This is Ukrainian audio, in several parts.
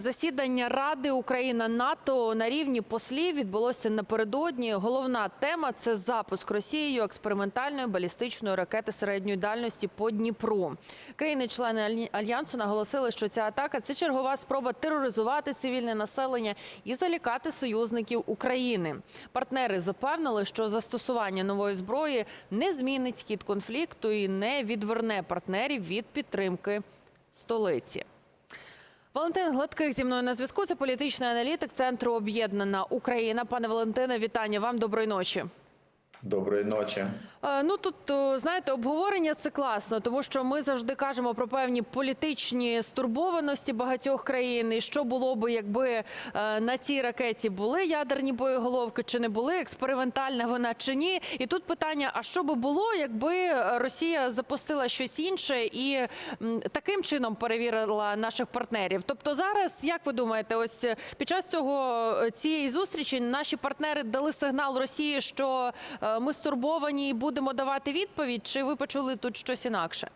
Засідання Ради Україна НАТО на рівні послів відбулося напередодні. Головна тема це запуск Росією експериментальної балістичної ракети середньої дальності по Дніпру. Країни-члени альянсу наголосили, що ця атака це чергова спроба тероризувати цивільне населення і залякати союзників України. Партнери запевнили, що застосування нової зброї не змінить хід конфлікту і не відверне партнерів від підтримки столиці. Валентин Гладких зі мною на зв'язку. Це політичний аналітик Центру Об'єднана Україна. Пане Валентине, вітання вам. Доброї ночі. Доброї ночі. Е, Ну тут знаєте, обговорення це класно, тому що ми завжди кажемо про певні політичні стурбованості багатьох країн. І що було би, якби е, на цій ракеті були ядерні боєголовки, чи не були експериментальна вона чи ні? І тут питання: а що би було, якби Росія запустила щось інше і таким чином перевірила наших партнерів? Тобто зараз, як ви думаєте, ось е, під час цього цієї зустрічі наші партнери дали сигнал Росії, що ми стурбовані і будемо давати відповідь, чи ви почули тут щось інакше?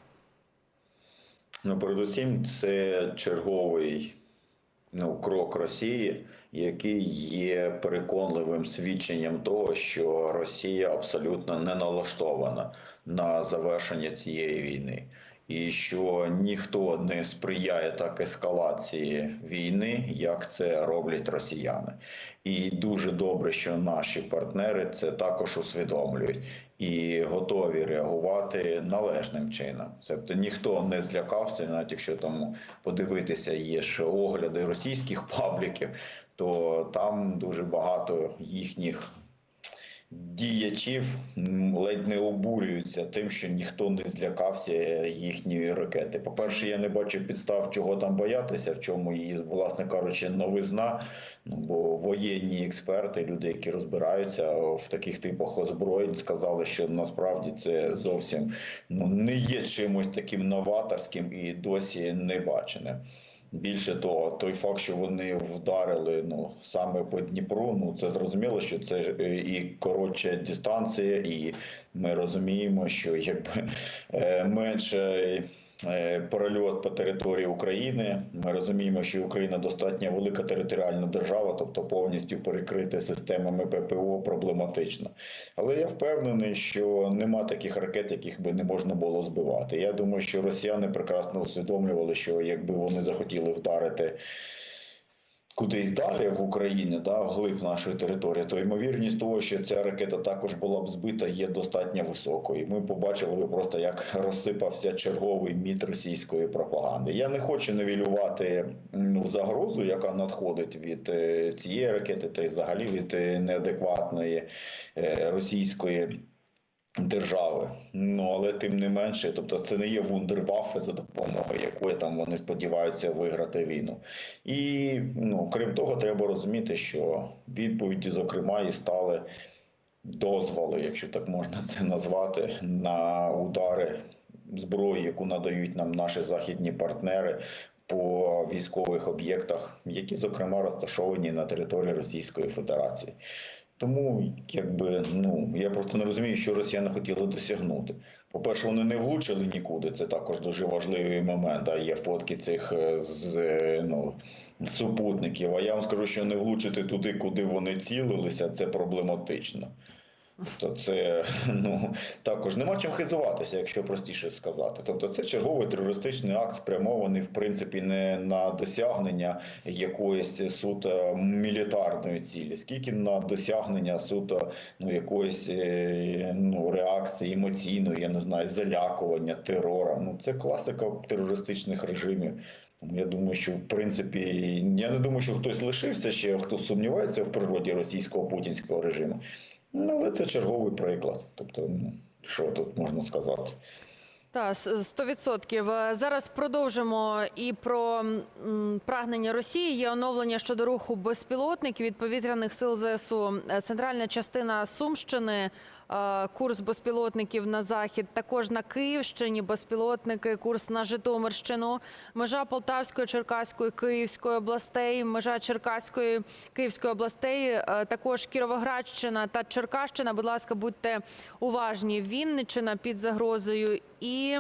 Ну, передусім, це черговий ну, крок Росії, який є переконливим свідченням того, що Росія абсолютно не налаштована на завершення цієї війни. І що ніхто не сприяє так ескалації війни, як це роблять росіяни. І дуже добре, що наші партнери це також усвідомлюють і готові реагувати належним чином. Тобто ніхто не злякався, навіть якщо там подивитися, є ж огляди російських пабліків, то там дуже багато їхніх діячів ледь не обурюються тим, що ніхто не злякався їхньої ракети. По-перше, я не бачу підстав, чого там боятися, в чому її, власне кажучи, новизна. Ну бо воєнні експерти, люди, які розбираються в таких типах озброєнь, сказали, що насправді це зовсім ну не є чимось таким новаторським і досі не баченим. Більше того, той факт, що вони вдарили ну саме по Дніпру, ну це зрозуміло, що це ж е, і коротша дистанція, і ми розуміємо, що якби е, менше. Е, Перельот по території України. Ми розуміємо, що Україна достатньо велика територіальна держава, тобто повністю перекрити системами ППО проблематично. Але я впевнений, що нема таких ракет, яких би не можна було збивати. Я думаю, що росіяни прекрасно усвідомлювали, що якби вони захотіли вдарити. Кудись далі в Україні, да, вглиб нашої території, то ймовірність того, що ця ракета також була б збита, є достатньо високою. Ми побачили би просто, як розсипався черговий міт російської пропаганди. Я не хочу невілювати ну, загрозу, яка надходить від е, цієї ракети, та й взагалі від е, неадекватної е, російської. Держави, ну але тим не менше, тобто це не є вундервафи, за допомогою якої там вони сподіваються виграти війну. І ну крім того, треба розуміти, що відповіді, зокрема, і стали дозволи, якщо так можна це назвати, на удари зброї, яку надають нам наші західні партнери. По військових об'єктах, які зокрема розташовані на території Російської Федерації, тому якби ну я просто не розумію, що росіяни хотіли досягнути. По-перше, вони не влучили нікуди. Це також дуже важливий момент. А є фотки цих е, з е, ну супутників. А я вам скажу, що не влучити туди, куди вони цілилися, це проблематично. Тобто це ну також нема чим хизуватися, якщо простіше сказати. Тобто, це черговий терористичний акт, спрямований в принципі не на досягнення якоїсь суто мілітарної цілі, скільки на досягнення суто ну якоїсь е, ну реакції емоційної, я не знаю, залякування, терора. Ну це класика терористичних режимів. Я думаю, що в принципі я не думаю, що хтось лишився ще, хто сумнівається в природі російського путінського режиму. Ну, але це черговий приклад. Тобто, ну, що тут можна сказати? Та сто відсотків. Е, Зараз продовжимо і про прагнення Росії. Є оновлення щодо руху безпілотників від повітряних сил ЗСУ. Е, Центральна частина Сумщини. Е, Курс безпілотників на захід, також на Київщині безпілотники, курс на Житомирщину, межа Полтавської, Черкаської, Київської областей, межа Черкаської, Київської областей, е, також Кіровоградщина та Черкащина. Будь ласка, будьте уважні. Вінниччина під загрозою і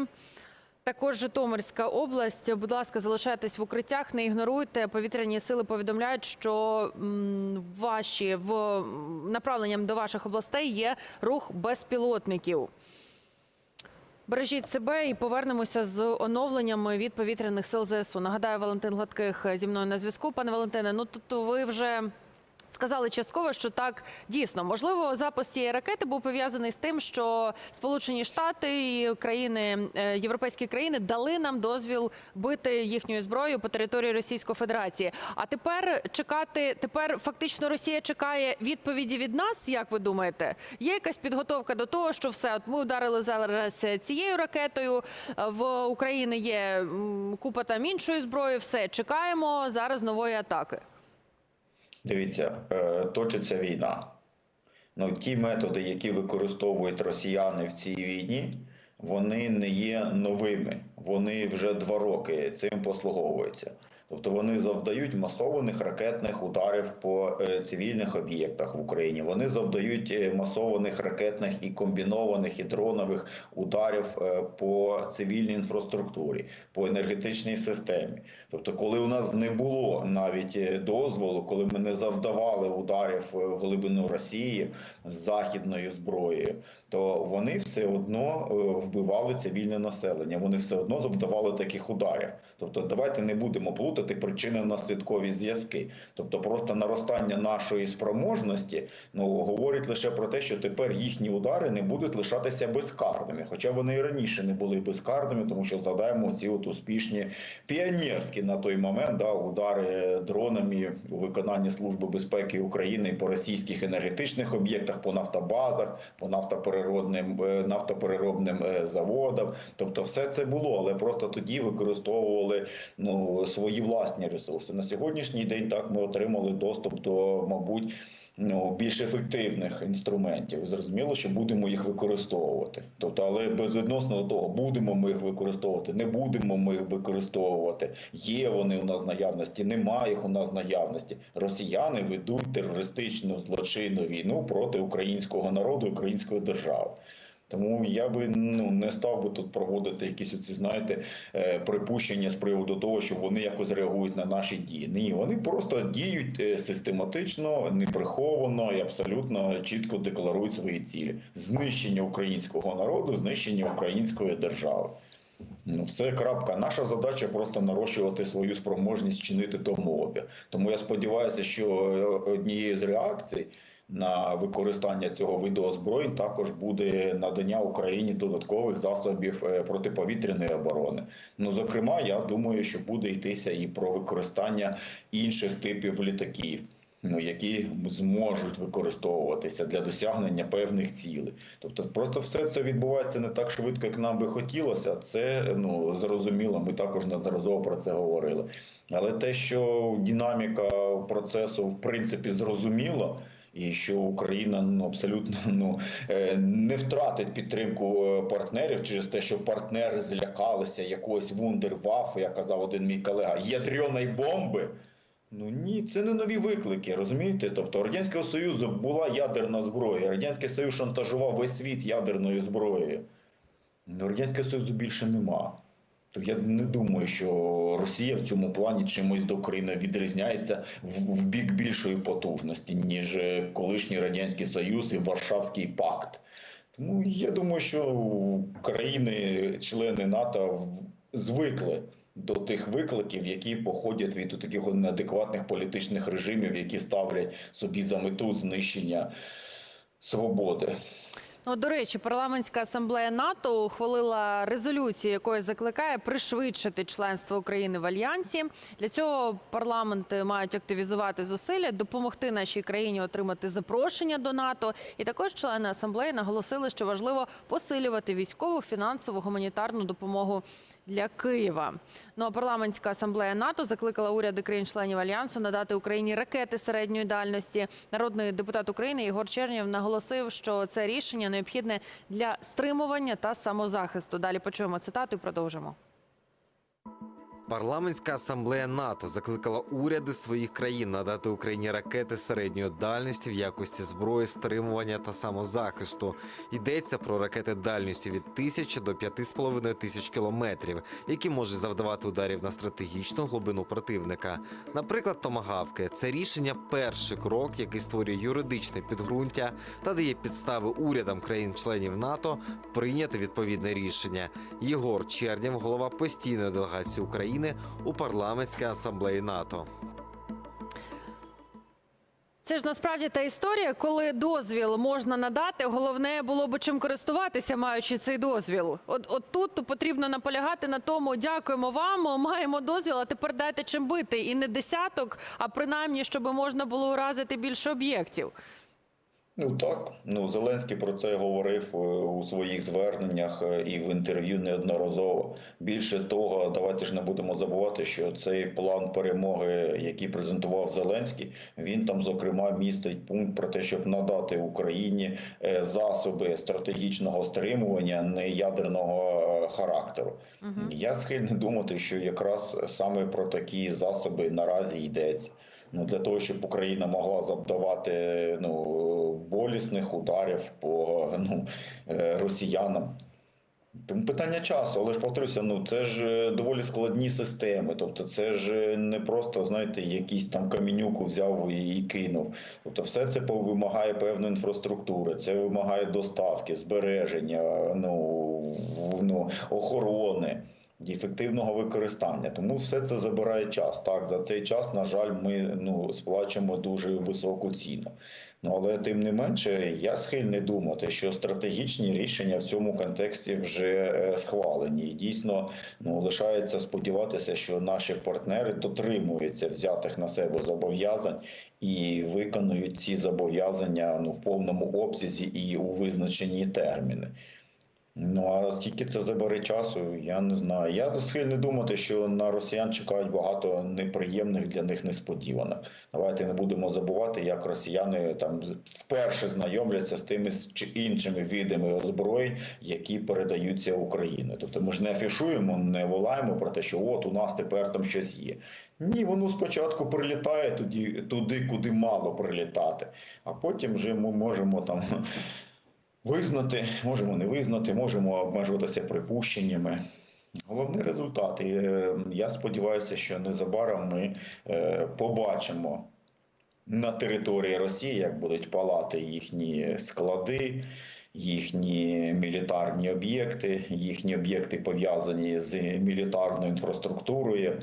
Також Житомирська область. Будь ласка, залишайтесь в укриттях, не ігноруйте. Повітряні сили повідомляють, що ваші в направленням до ваших областей є рух безпілотників. Бережіть себе і повернемося з оновленнями від повітряних сил ЗСУ. Нагадаю, Валентин Гладких зі мною на зв'язку. Пане Валентине, ну тут ви вже сказали частково, що так дійсно можливо запуск цієї ракети був пов'язаний з тим, що Сполучені Штати і країни е, європейські країни дали нам дозвіл бити їхньою зброєю по території Російської Федерації. А тепер чекати, тепер фактично Росія чекає відповіді від нас. Як ви думаєте, є якась підготовка до того, що все от ми ударили зараз цією ракетою. В Україні є купа там іншої зброї. Все чекаємо зараз нової атаки. Дивіться, е, точиться війна. Ну, ті методи, які використовують росіяни в цій війні, вони не є новими. Вони вже два роки цим послуговуються. Тобто вони завдають масованих ракетних ударів по е, цивільних об'єктах в Україні. Вони завдають е, масованих ракетних і комбінованих і дронових ударів е, по цивільній інфраструктурі, по енергетичній системі. Тобто, коли у нас не було навіть дозволу, коли ми не завдавали ударів в глибину Росії з західною зброєю, то вони все одно вбивали цивільне населення. Вони все одно завдавали таких ударів. Тобто, давайте не будемо плутати причинно-наслідкові зв'язки. Тобто, просто наростання нашої спроможності ну говорить лише про те, що тепер їхні удари не будуть лишатися безкарними. Хоча вони і раніше не були безкарними, тому що згадаємо ці от успішні піонерські на той момент да, удари дронами у виконанні Служби безпеки України по російських енергетичних об'єктах, по нафтобазах, по нафтопереробним е, е, заводам. Тобто, все це було, але просто тоді використовували ну свої власні ресурси. На сьогоднішній день так ми отримали доступ до, мабуть. Ну, більш ефективних інструментів. Зрозуміло, що будемо їх використовувати. Тобто, але безвідносно до того, будемо ми їх використовувати, не будемо ми їх використовувати. Є вони у нас наявності, немає їх у нас наявності. Росіяни ведуть терористичну злочинну війну проти українського народу, української держави. Тому я би ну не став би тут проводити якісь оці, знаєте, е, припущення з приводу того, що вони якось реагують на наші дії. Ні, вони просто діють е, систематично, неприховано і абсолютно чітко декларують свої цілі: знищення українського народу, знищення української держави. Ну, все крапка. Наша задача просто нарощувати свою спроможність чинити тому опір. Тому я сподіваюся, що е, однією з реакцій на використання цього виду озброєнь також буде надання Україні додаткових засобів е, протиповітряної оборони. Ну, зокрема, я думаю, що буде йтися і про використання інших типів літаків. Ну, які зможуть використовуватися для досягнення певних цілей, тобто, просто все це відбувається не так швидко, як нам би хотілося. Це ну зрозуміло. Ми також неодноразово про це говорили. Але те, що динаміка процесу в принципі зрозуміла. І що Україна ну абсолютно ну е, не втратить підтримку е, партнерів через те, що партнери злякалися якогось вундервафу, як казав один мій колега, ядреної бомби. Ну ні, це не нові виклики, розумієте? Тобто радянського союзу була ядерна зброя. Радянський Союз шантажував весь світ ядерною зброєю. Ну, радянського союзу більше нема. То я не думаю, що Росія в цьому плані чимось до України відрізняється в, в бік більшої потужності, ніж е, колишній радянський союз і Варшавський пакт. Тому я думаю, що країни-члени НАТО звикли до тих викликів, які походять від таких неадекватних політичних режимів, які ставлять собі за мету знищення свободи. Ну, до речі, парламентська асамблея НАТО ухвалила резолюцію, якою закликає пришвидшити членство України в альянсі. Для цього парламенти мають активізувати зусилля, допомогти нашій країні отримати запрошення до НАТО. І також члени асамблеї наголосили, що важливо посилювати військову, фінансову, гуманітарну допомогу для Києва. Ну а парламентська асамблея НАТО закликала уряди країн-членів альянсу надати Україні ракети середньої дальності. Народний депутат України Єгор Чернєв наголосив, що це рішення необхідне для стримування та самозахисту. Далі почуємо цитату і продовжимо. Парламентська асамблея НАТО закликала уряди своїх країн надати Україні ракети середньої дальності в якості зброї стримування та самозахисту. Йдеться про ракети дальністю від 1000 до 5,5 тисяч кілометрів, які можуть завдавати ударів на стратегічну глибину противника. Наприклад, томагавки це рішення перший крок, який створює юридичне підґрунтя та дає підстави урядам країн-членів НАТО прийняти відповідне рішення. Єгор Чернєв, голова постійної делегації України у парламентській асамблеї НАТО. Це ж насправді та історія, коли дозвіл можна надати. Головне було б чим користуватися, маючи цей дозвіл. От, от тут потрібно наполягати на тому, дякуємо вам, маємо дозвіл, а тепер дайте чим бити. І не десяток, а принаймні, щоб можна було уразити більше об'єктів. Ну так, ну Зеленський про це говорив е, у своїх зверненнях е, і в інтерв'ю неодноразово. Більше того, давайте ж не будемо забувати, що цей план перемоги, який презентував Зеленський, він там зокрема містить пункт про те, щоб надати Україні е, засоби стратегічного стримування неядерного е, характеру. Я схильний думати, що якраз саме про такі засоби наразі йдеться. Ну, для того, щоб Україна могла завдавати ну, болісних ударів по ну, е, росіянам. Питання часу, але ж повторюся, ну це ж е, доволі складні системи. Тобто, це ж не просто, знаєте, якийсь там камінюку взяв і, кинув. Тобто, все це вимагає певної інфраструктури, це вимагає доставки, збереження, ну, ну охорони. Ефективного використання, тому все це забирає час. Так, за цей час, на жаль, ми ну сплачуємо дуже високу ціну. Ну але тим не менше, я схильний думати, що стратегічні рішення в цьому контексті вже е, схвалені. І дійсно ну лишається сподіватися, що наші партнери дотримуються взятих на себе зобов'язань і виконують ці зобов'язання ну в повному обсязі і у визначені терміни. Ну а скільки це забере часу, я не знаю. Я схильний думати, що на росіян чекають багато неприємних для них несподіванок. Давайте не будемо забувати, як росіяни там вперше знайомляться з тими чи іншими видами озброєнь, які передаються Україні. Тобто ми ж не афішуємо, не волаємо про те, що от у нас тепер там щось є. Ні, воно спочатку прилітає туди, туди, куди мало прилітати, а потім вже ми можемо там. Визнати, можемо не визнати, можемо обмежуватися припущеннями. Головний результат. І е, я сподіваюся, що незабаром ми е, побачимо на території Росії, як будуть палати їхні склади, їхні мілітарні об'єкти, їхні об'єкти пов'язані з мілітарною інфраструктурою.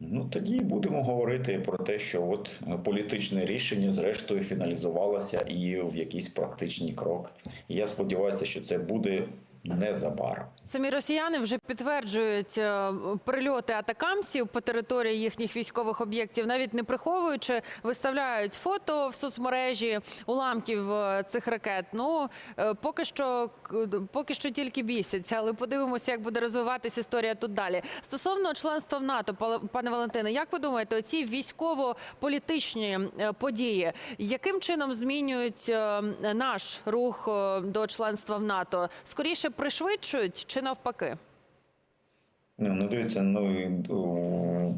Ну тоді будемо говорити про те, що от політичне рішення зрештою фіналізувалося і в якийсь практичний крок. І я сподіваюся, що це буде незабаром. Самі росіяни вже підтверджують е, прильоти атакамсів по території їхніх військових об'єктів, навіть не приховуючи, виставляють фото в соцмережі уламків е, цих ракет. Ну е, поки що к- поки що тільки бісяться, але подивимося, як буде розвиватися історія тут далі. Стосовно членства в НАТО, пане Валентине, як ви думаєте, оці військово-політичні події, яким чином змінюють наш рух до членства в НАТО? Скоріше пришвидшують чи навпаки? Ну, дивіться, ну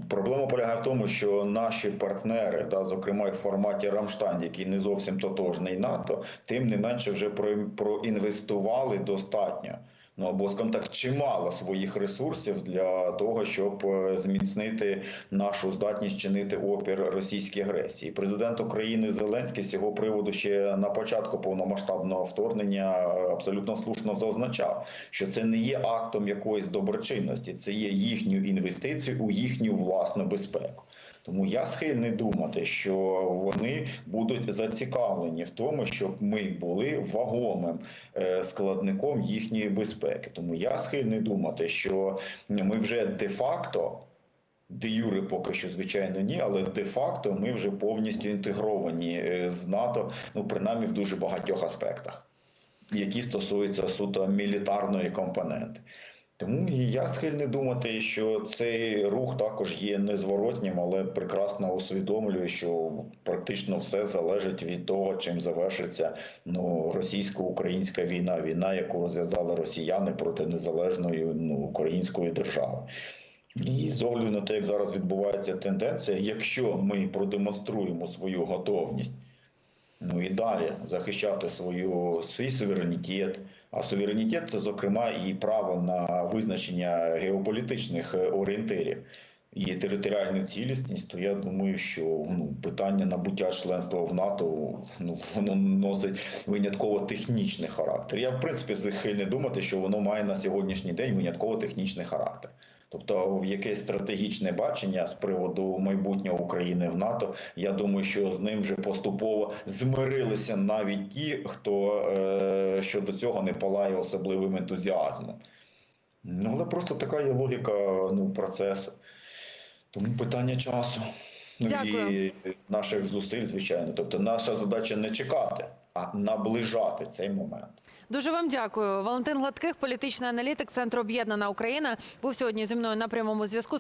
проблема полягає в тому, що наші партнери, да, зокрема в форматі Рамштайн, який не зовсім тотожний НАТО, тим не менше вже про, проінвестували достатньо. Ну або скажімо так, чимало своїх ресурсів для того, щоб е, зміцнити нашу здатність чинити опір російській агресії. Президент України Зеленський з цього приводу ще на початку повномасштабного вторгнення е, абсолютно слушно зазначав, що це не є актом якоїсь доброчинності, це є їхньою інвестицією у їхню власну безпеку. Тому я схильний думати, що вони будуть зацікавлені в тому, щоб ми були вагомим е, складником їхньої безпеки. Тому я схильний думати, що ми вже де-факто. Де юри поки що, звичайно, ні, але де-факто ми вже повністю інтегровані е, з НАТО, ну принаймні в дуже багатьох аспектах, які стосуються суто мілітарної компоненти. Тому я схильний думати, що цей рух також є незворотнім, але прекрасно усвідомлюю, що практично все залежить від того, чим завершиться ну, російсько-українська війна, війна, яку розв'язали росіяни проти незалежної ну, української держави. І з огляду на те, як зараз відбувається тенденція, якщо ми продемонструємо свою готовність, ну і далі захищати свою свій суверенітет. А суверенітет це, зокрема, і право на визначення геополітичних е, орієнтирів і територіальну цілісність, то я думаю, що ну, питання набуття членства в НАТО ну, воно носить винятково технічний характер. Я в принципі схильний думати, що воно має на сьогоднішній день винятково технічний характер. Тобто, в якесь стратегічне бачення з приводу майбутнього України в НАТО, я думаю, що з ним вже поступово змирилися навіть ті, хто е, щодо цього не палає особливим ентузіазмом. Ну, але просто така є логіка ну, процесу. Тому питання часу. Ну, Дякую. І наших зусиль, звичайно. Тобто, наша задача не чекати, а наближати цей момент. Дуже вам дякую. Валентин Гладких, політичний аналітик Центру Об'єднана Україна, був сьогодні зі мною на прямому зв'язку.